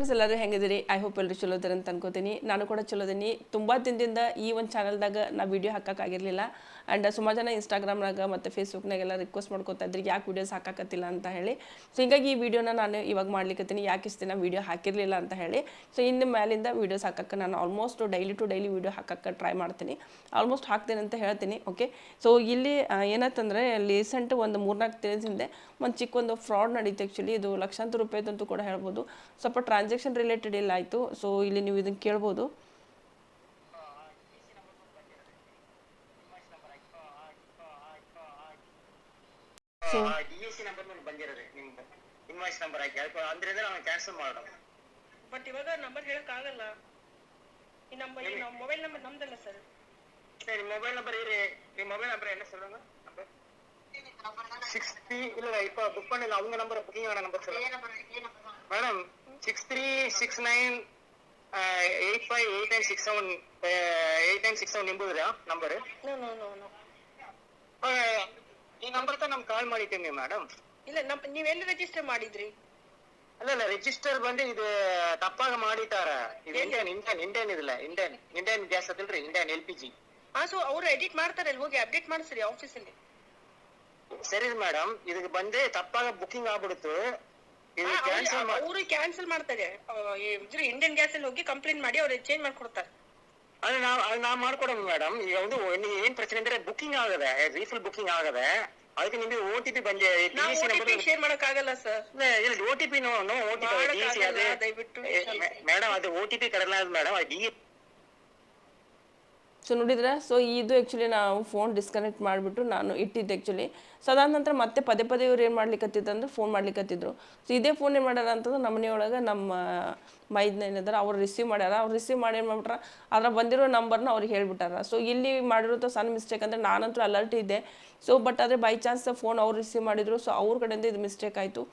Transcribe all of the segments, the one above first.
Friends ಎಲ್ಲರೂ ಹೆಂಗಿದ್ದೀರಿ? I hope ಎಲ್ಲರೂ ಚಲೋ ಇದ್ದಾರೆ ಅಂತ ಅನ್ಕೋತೀನಿ. ನಾನು ಕೂಡ ಚಲೋ ಇದೀನಿ ತುಂಬ ದಿನದಿಂದ ಈ ಒಂದು ಚಾನಲ್ದಾಗ ನಾ ವೀಡಿಯೋ ಹಾಕೋಕ್ಕಾಗಿರಲಿಲ್ಲ. ಆ್ಯಂಡ್ ಸುಮಾರು ಜನ ಇನ್ಸ್ಟಾಗ್ರಾಮ್ನಾಗ ಮತ್ತು ಫೇಸ್ಬುಕ್ನಾಗೆಲ್ಲ ರಿಕ್ವೆಸ್ಟ್ ಮಾಡ್ಕೊತಾ ಇದ್ರಿ, ಯಾಕೆ ವೀಡಿಯೋಸ್ ಹಾಕಾಕತ್ತಿಲ್ಲ ಅಂತ ಹೇಳಿ. ಸೊ ಹಿಂಗಾಗಿ ಈ ವಿಡಿಯೋನ ನಾನು ಇವಾಗ ಮಾಡ್ಲಿಕ್ಕತ್ತೀನಿ ಯಾಕೆ ಇಷ್ಟು ದಿನ ವೀಡಿಯೋ ಹಾಕಿರಲಿಲ್ಲ ಅಂತ ಹೇಳಿ. ಸೊ ಇನ್ನು ಮೇಲಿಂದ ವೀಡಿಯೋಸ್ ಹಾಕಕ್ಕೆ ನಾನು almost daily to daily video ಹಾಕಕ್ಕೆ ಟ್ರೈ ಮಾಡ್ತೀನಿ. ಆಲ್ಮೋಸ್ಟ್ ಹಾಕ್ತೇನೆ ಅಂತ ಹೇಳ್ತೀನಿ ಓಕೆ ಸೊ ಇಲ್ಲಿ ಏನಂತಂದರೆ ರೀಸೆಂಟ್ ಒಂದು ಮೂರ್ನಾಲ್ಕು ದಿನದ ಹಿಂದೆ ಒಂದು ಚಿಕ್ಕ ಒಂದು ಫ್ರಾಡ್ ನಡೀತು ಆ್ಯಕ್ಚುಲಿ ಇದು ಲಕ್ಷಾಂತರ ರೂಪಾಯಿದಂತೂ ಕೂಡ ಹೇಳ್ಬೋದು. ಸ್ವಲ್ಪ ಟ್ರಾನ್ಸಾಕ್ಷನ್ ರಿಲೇಟೆಡ್ ಎಲ್ಲ ಆಯಿತು. ಸೊ ಇಲ್ಲಿ ನೀವು ಇದನ್ನು ಕೇಳ್ಬೋದು. ನಂಬರ್ ಕ್ಯಾನ್ಸಲ್ ಮಾಡೋಣ ಬಟ್ ಇವಾಗ ನಂಬರ್ ಈ ನಂಬರ್ ಮೊಬೈಲ್ ನಂಬರ್ ಸರ್ ಸರಿ ಮೊಬೈಲ್ ನಂಬರ್ ಇರಿ. ನಿಮ್ಮ ಮೊಬೈಲ್ ನಂಬರ್ ಎಲ್ಲ ಸರ್ ನಂಬರ್ ಸಿಕ್ಸ್ ತ್ರೀ ಇಲ್ಲ இப்போ புக் பண்ணல அவங்க நம்பர் புக்கிங் ஆன நம்பர் சொல்லுங்க madam six three six nine eight five eight nine six seven eight nine six seven ನಿಂಬುದ್ರಾ number no no no no ಈ ನಂಬರ್ ತ ನಮ್ ಕಾಲ್ ಮಾಡಿದ್ದೀನಿ ಮೇಡಮ್ ಇಲ್ಲ ನಮ್ ನೀವ್ ಎಲ್ಲಿ ರಿಜಿಸ್ಟರ್ ಮಾಡಿದ್ರಿ ಅಲ್ಲ ಅಲ್ಲ ರಿಜಿಸ್ಟರ್ ಬಂದು ಇದು ತಪ್ಪಾಗ ಮಾಡಿಟ್ಟಾರ ಇದು ಇಂಡಿಯನ್ ಇಂಡಿಯನ್ ಇಂಡಿಯನ್ ಇದಿಲ್ಲ Indian Indian gas ಅದಿಲ್ರಿ Indian L P G ಹಾ ಸೊ ಅವ್ರು ಎಡಿಟ್ ಮಾಡ್ತಾರೆ ಅಲ್ಲಿ ಹೋಗಿ ಅಪ್ಡೇಟ್ ಮಾಡಿಸ್ರಿ ಆಫೀಸಲ್ಲಿ ಸರಿ ಮೇಡಮ್ ಇದಕ್ಕೆ ಬಂದೆ ತಪ್ಪಾಗ ಬುಕಿಂಗ್ ಆಗ್ಬಿಡ್ತು ಇದು ಕ್ಯಾನ್ಸಲ್ ಮಾಡಿ ಅವರು ಕ್ಯಾನ್ಸಲ್ ಮಾಡ್ತಾರೆ ಇದ್ರ ಇಂಡಿಯನ್ ಗ್ಯಾಸ್ ಅಲ್ಲಿ ಹೋಗಿ ಕಂಪ್ಲೇಂಟ್ ಮಾಡಿ ಅವ್ರು ಚೇಂಜ್ ಮಾಡ್ಕೊಡ್ತಾರೆ ಅದು ನಾವು ಅದು ನಾವು ಮಾಡ್ಕೊಡೋದು ಮೇಡಮ್ ಈಗ ಒಂದು ನೀವು ಏನ್ ಪ್ರಶ್ನೆ ಅಂದ್ರೆ ಬುಕಿಂಗ್ ಆಗದೆ ರೀಫಿಲ್ ಬುಕಿಂಗ್ ಆಗದೆ ಅದಕ್ಕೆ ನಿಮಗೆ ಓ ಟಿ ಪಿ ಬಂದೆ ಟಿ ನಾವು C O T number P share ಮಾಡಕ್ ಆಗಲ್ಲ ಸರ್ ಇಲ್ಲ O T P no no O T P D C ಮಾಡಕ್ಕಾಗಲ್ಲ, ಅದೇ ದಯವಿಟ್ಟು ಮೇಡಮ್ ಅದು ಓ ಟಿ ಪಿ ಕರೆಲ್ಲ ಮೇಡಮ್ ಅದು ಡಿ ಸೊ ನೋಡಿದ್ರೆ ಸೊ ಇದು ಆ್ಯಕ್ಚುಲಿ ನಾವು ಫೋನ್ ಡಿಸ್ಕನೆಕ್ಟ್ ಮಾಡಿಬಿಟ್ಟು ನಾನು ಇಟ್ಟಿದ್ದೆ ಆ್ಯಕ್ಚುಲಿ ಸೊ ಅದಾದ ನಂತರ ಮತ್ತೆ ಪದೇ ಪದೇ ಇವ್ರು ಏನು ಮಾಡ್ಲಿಕ್ಕತ್ತಿದ್ದು ಅಂದ್ರೆ ಫೋನ್ ಮಾಡ್ಲಿಕ್ಕತ್ತಿದ್ರು ಸೊ ಇದೇ ಫೋನ್ ಏನು ಮಾಡ್ಯಾರ ಅಂತಂದ್ರೆ ನಮ್ಮ ಮನೆಯೊಳಗೆ ನಮ್ಮ ಮೈದ್ನ ಏನಿದಾರೆ ಅವ್ರು ರಿಸೀವ್ ಮಾಡ್ಯಾರ. ಅವ್ರು ರಿಸೀವ್ ಮಾಡಿ ಏನು ಮಾಡ್ಬಿಟ್ರ? ಅದ್ರ ಬಂದಿರೋ ನಂಬರ್ನ ಅವ್ರಿಗೆ ಹೇಳ್ಬಿಟ್ಟಾರ. ಸೊ ಇಲ್ಲಿ ಮಾಡಿರೋ ಸಣ್ಣ ಮಿಸ್ಟೇಕ್ ಅಂದರೆ ನಾನಂತೂ ಅಲರ್ಟ್ ಇದ್ದೆ. ಸೊ ಬಟ್ ಆದರೆ ಬೈ ಚಾನ್ಸ್ ಫೋನ್ ಅವ್ರು ರಿಸೀವ್ ಮಾಡಿದ್ರು. ಸೊ ಅವ್ರ ಕಡೆಯಿಂದ ಇದು ಮಿಸ್ಟೇಕ್ ಆಯಿತು.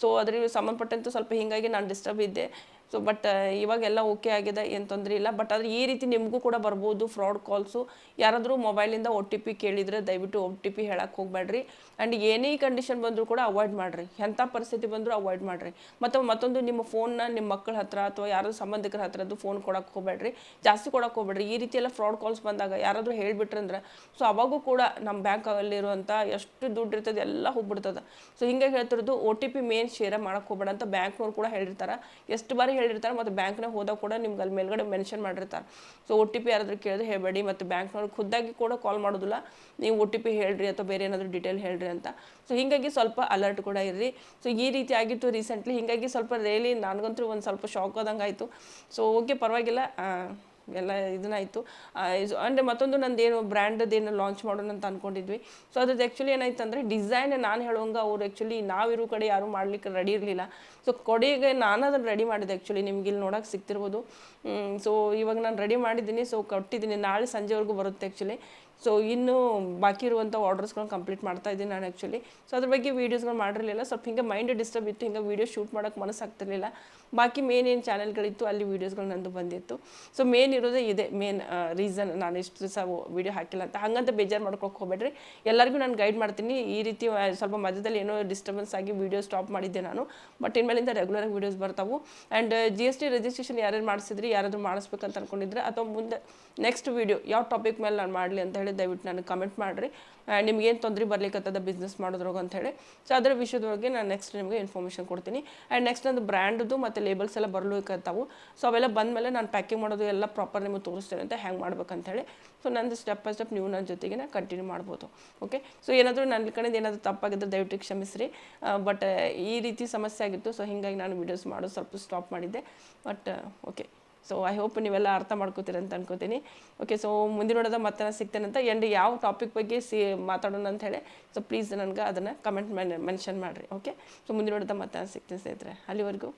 ಸೊ ಅದ್ರಿಗೆ ಸಂಬಂಧಪಟ್ಟಂತೂ ಸ್ವಲ್ಪ ಹೀಗಾಗಿ ನಾನು ಡಿಸ್ಟರ್ಬ್ ಇದ್ದೆ. ಸೊ ಬಟ್ ಇವಾಗೆಲ್ಲ ಓಕೆ ಆಗಿದೆ, ಏನು ತೊಂದರೆ ಇಲ್ಲ. ಬಟ್ ಆದರೆ ಈ ರೀತಿ ನಿಮಗೂ ಕೂಡ ಬರ್ಬೋದು ಫ್ರಾಡ್ ಕಾಲ್ಸು ಯಾರಾದರೂ ಮೊಬೈಲಿಂದ ಒ ಟಿ ಪಿ ಕೇಳಿದರೆ ದಯವಿಟ್ಟು ಒ ಟಿ ಪಿ ಹೇಳಕ್ಕೆ ಹೋಗಬೇಡ್ರಿ. ಆ್ಯಂಡ್ ಏನೇ ಕಂಡೀಷನ್ ಬಂದರೂ ಕೂಡ ಅವಾಯ್ಡ್ ಮಾಡಿರಿ. ಎಂಥ ಪರಿಸ್ಥಿತಿ ಬಂದರೂ ಅವಾಯ್ಡ್ ಮಾಡಿರಿ. ಮತ್ತು ಮತ್ತೊಂದು ನಿಮ್ಮ ಫೋನ್ನ ನಿಮ್ಮ ಮಕ್ಕಳ ಹತ್ರ ಅಥವಾ ಯಾರಾದ್ರೂ ಸಂಬಂಧಿಕರ ಹತ್ರದ್ದು ಫೋನ್ ಕೊಡಕ್ಕೆ ಹೋಗಬೇಡ್ರಿ. ಜಾಸ್ತಿ ಕೊಡಕ್ಕೆ ಹೋಗ್ಬೇಡ್ರಿ. ಈ ರೀತಿ ಎಲ್ಲ ಫ್ರಾಡ್ ಕಾಲ್ಸ್ ಬಂದಾಗ ಯಾರಾದರೂ ಹೇಳಿಬಿಟ್ರಂದ್ರೆ ಸೊ ಅವಾಗೂ ಕೂಡ ನಮ್ಮ ಬ್ಯಾಂಕಲ್ಲಿರುವಂಥ ಎಷ್ಟು ದುಡ್ಡು ಇರ್ತದೆ ಎಲ್ಲ ಹೋಗ್ಬಿಡ್ತದೆ. ಸೊ ಹಿಂಗೆ ಹೇಳ್ತಿರೋದು ಒ ಟಿ ಪಿ ಮೇನ್ ಶೇರ್ ಮಾಡೋಕ್ಕೆ ಹೋಗ್ಬೇಡ ಅಂತ ಬ್ಯಾಂಕ್ನವ್ರು ಕೂಡ ಹೇಳಿರ್ತಾರೆ. ಎಷ್ಟು ಬಾರಿ ಹೇಳಿರ್ತಾರೆ ಮತ್ತು ಬ್ಯಾಂಕ್ನಾಗ ಹೋದಾಗ ಕೂಡ ನಿಮ್ಗೆ ಅಲ್ಲಿ ಮೇಲ್ಗಡೆ ಮೆನ್ಷನ್ ಮಾಡಿರ್ತಾರೆ. ಸೊ ಒ ಟಿ ಪಿ ಯಾರಾದರೂ ಕೇಳಿದ್ರೆ ಹೇಳಬೇಡಿ ಮತ್ತು ಬ್ಯಾಂಕ್ನವ್ರು ಖುದ್ದಾಗಿ ಕೂಡ ಕಾಲ್ ಮಾಡೋದಿಲ್ಲ. ನೀವು ಒ ಟಿ ಪಿ ಹೇಳ್ರಿ ಅಥವಾ ಬೇರೆ ಏನಾದರೂ ಡೀಟೇಲ್ ಹೇಳ್ರಿ ಅಂತ. ಸೊ ಹೀಗಾಗಿ ಸ್ವಲ್ಪ ಅಲರ್ಟ್ ಕೂಡ ಇರ್ರಿ. ಸೊ ಈ ರೀತಿ ಆಗಿತ್ತು ರೀಸೆಂಟ್ಲಿ ಹೀಗಾಗಿ ಸ್ವಲ್ಪ ರೇಲಿ ನನಗಂತೂ ಒಂದು ಸ್ವಲ್ಪ ಶಾಕ್ ಆದಂಗೆ ಆಯಿತು ಸೊ ಓಕೆ ಪರವಾಗಿಲ್ಲ ಎಲ್ಲ ಇದನ್ನಾಯಿತು. ಅಂದರೆ ಮತ್ತೊಂದು ನಂದೇನು ಬ್ರ್ಯಾಂಡದ್ದು ಏನು ಲಾಂಚ್ ಮಾಡೋಣ ಅಂತ ಅಂದ್ಕೊಂಡಿದ್ವಿ ಸೊ ಅದ್ರದ್ದು ಆ್ಯಕ್ಚುಲಿ ಏನಾಯ್ತು ಅಂದರೆ ಡಿಸೈನ್ ನಾನು ಹೇಳೋಂಗೆ ಅವ್ರು ಆ್ಯಕ್ಚುಲಿ ನಾವಿರೋ ಕಡೆ ಯಾರೂ ಮಾಡ್ಲಿಕ್ಕೆ ರೆಡಿ ಇರಲಿಲ್ಲ. ಸೊ ಕೊಡೆಗೆ ನಾನು ಅದನ್ನು ರೆಡಿ ಮಾಡಿದೆ ಆ್ಯಕ್ಚುಲಿ ನಿಮ್ಗೆ ಇಲ್ಲಿ ನೋಡೋಕೆ ಸಿಗ್ತಿರ್ಬೋದು. ಸೊ ಇವಾಗ ನಾನು ರೆಡಿ ಮಾಡಿದ್ದೀನಿ. ಸೊ ಕೊಟ್ಟಿದ್ದೀನಿ. ನಾಳೆ ಸಂಜೆವರೆಗೂ ಬರುತ್ತೆ ಆ್ಯಕ್ಚುಲಿ ಸೊ ಇನ್ನು ಬಾಕಿ ಇರುವಂಥ ಆರ್ಡರ್ಸ್ಗಳನ್ನ ಕಂಪ್ಲೀಟ್ ಮಾಡ್ತಾ ಇದ್ದೀನಿ ನಾನು ಆ್ಯಕ್ಚುಲಿ ಸೊ ಅದ್ರ ಬಗ್ಗೆ ವೀಡಿಯೋಸ್ಗಳು ಮಾಡಿರಲಿಲ್ಲ. ಸ್ವಲ್ಪ ಹಿಂಗೆ ಮೈಂಡ್ ಡಿಸ್ಟರ್ಬ್ ಇತ್ತು. ಹಿಂಗೆ ವೀಡಿಯೋ ಶೂಟ್ ಮಾಡೋಕ್ಕೆ ಮನಸ್ಸಾಗ್ತಿರ್ಲಿಲ್ಲ. ಬಾಕಿ ಮೇನ್ ಏನು ಚಾನೆಲ್ಗಳಿತ್ತು ಅಲ್ಲಿ ವೀಡಿಯೋಸ್ಗಳು ನಂದು ಬಂದಿತ್ತು. ಸೊ ಮೇನ್ ಇರೋದೇ ಇದೆ. ಮೇನ್ ರೀಸನ್ ನಾನು ಇಷ್ಟು ದಿವಸ ವೀಡಿಯೋ ಹಾಕಿಲ್ಲ ಅಂತ. ಹಂಗಂತ ಬೇಜಾರು ಮಾಡ್ಕೊಕ್ಕೆ ಹೋಗ್ಬೇಡ್ರಿ. ಎಲ್ಲರಿಗೂ ನಾನು ಗೈಡ್ ಮಾಡ್ತೀನಿ. ಈ ರೀತಿ ಸ್ವಲ್ಪ ಮಧ್ಯದಲ್ಲಿ ಏನೋ ಡಿಸ್ಟರ್ಬೆನ್ಸ್ ಆಗಿ ವೀಡಿಯೋ ಸ್ಟಾಪ್ ಮಾಡಿದ್ದೆ ನಾನು. ಬಟ್ ಇನ್ಮೇಲಿಂದ ರೆಗ್ಯುಲರ್ ವೀಡಿಯೋಸ್ ಬರ್ತಾವು. And G S T registration ಯಾರ್ಯಾರು ಮಾಡಿಸಿದ್ರಿ, ಯಾರಾದರೂ ಮಾಡಿಸ್ಬೇಕಂತ ಅನ್ಕೊಂಡಿದ್ರೆ, ಅಥವಾ ಮುಂದೆ ನೆಕ್ಸ್ಟ್ ವೀಡಿಯೋ ಯಾವ ಟಾಪಿಕ್ ಮೇಲೆ ನಾನು ಮಾಡಲಿ ಅಂತ ಹೇಳಿ ದಯವಿಟ್ಟು ನನಗೆ ಕಮೆಂಟ್ ಮಾಡಿರಿ. ನಿಮ್ಗೇನು ತೊಂದರೆ ಬರ್ಲಿಕ್ಕತ್ತದ ಬಿಸ್ನೆಸ್ ಮಾಡೋದ್ರಾಗ ಅಂತ ಹೇಳಿ. ಸೊ ಅದರ ವಿಷಯದೊಳಗೆ ನಾನು ನೆಕ್ಸ್ಟ್ ನಿಮಗೆ ಇನ್ಫಾರ್ಮೇಷನ್ ಕೊಡ್ತೀನಿ. ಆ್ಯಂಡ್ ನೆಕ್ಸ್ಟ್ ನಂದು ಬ್ರ್ಯಾಂಡ್ದು ಮತ್ತು ಲೇಬಲ್ಸ್ ಎಲ್ಲ ಬರ್ಲಿಕ್ಕತ್ತಾವು ಸೊ ಅವೆಲ್ಲ ಬಂದಮೇಲೆ ನಾನು ಪ್ಯಾಕಿಂಗ್ ಮಾಡೋದು ಎಲ್ಲ ಪ್ರಾಪರ್ ನಿಮಗೆ ತೋರಿಸ್ತೇನೆ ಅಂತ ಹೆಂಗೆ ಮಾಡ್ಬೇಕಂತ ಹೇಳಿ. ಸೊ ನಂದು ಸ್ಟೆಪ್ ಬೈ ಸ್ಟೆಪ್ ನೀವು ನನ್ನ ಜೊತೆಗೆ ಕಂಟಿನ್ಯೂ ಮಾಡ್ಬೋದು. ಓಕೆ ಸೊ ಏನಾದರೂ ನನ್ನ ಕಡೆಯಿಂದ ಏನಾದರೂ ತಪ್ಪಾಗಿದ್ದರೆ ದಯವಿಟ್ಟು ಕ್ಷಮಿಸ್ರಿ. ಬಟ್ ಈ ರೀತಿ ಸಮಸ್ಯೆ ಆಗಿತ್ತು. ಸೊ ಹೀಗಾಗಿ ನಾನು ವೀಡಿಯೋಸ್ ಮಾಡೋದು ಸ್ವಲ್ಪ ಸ್ಟಾಪ್ ಮಾಡಿದ್ದೆ. But okay so I hope ನೀವೆಲ್ಲ ಅರ್ಥ ಮಾಡ್ಕೋತೀರ ಅಂತ ಅನ್ಕೋತೀನಿ. ಓಕೆ ಸೊ ಮುಂದಿನ ನೋಡೋದ ಮತ್ತೆ ನಾನು ಸಿಗ್ತೇನೆ ಅಂತ. ಎಂಡ್ ಯಾವ ಟಾಪಿಕ್ ಬಗ್ಗೆ ಸಿ ಮಾತಾಡೋಣ ಅಂತ ಹೇಳಿ. ಸೊ ಪ್ಲೀಸ್ ನನಗೆ ಅದನ್ನು ಕಮೆಂಟ್ ಮೆನ್ಷನ್ ಮಾಡಿರಿ. ಓಕೆ ಸೊ ಮುಂದಿನ ನೋಡೋದ ಮತ್ತೆ ನಾನು ಸಿಗ್ತೀನಿ ಸ್ನೇಹಿತರೆ. ಅಲ್ಲಿವರೆಗೂ.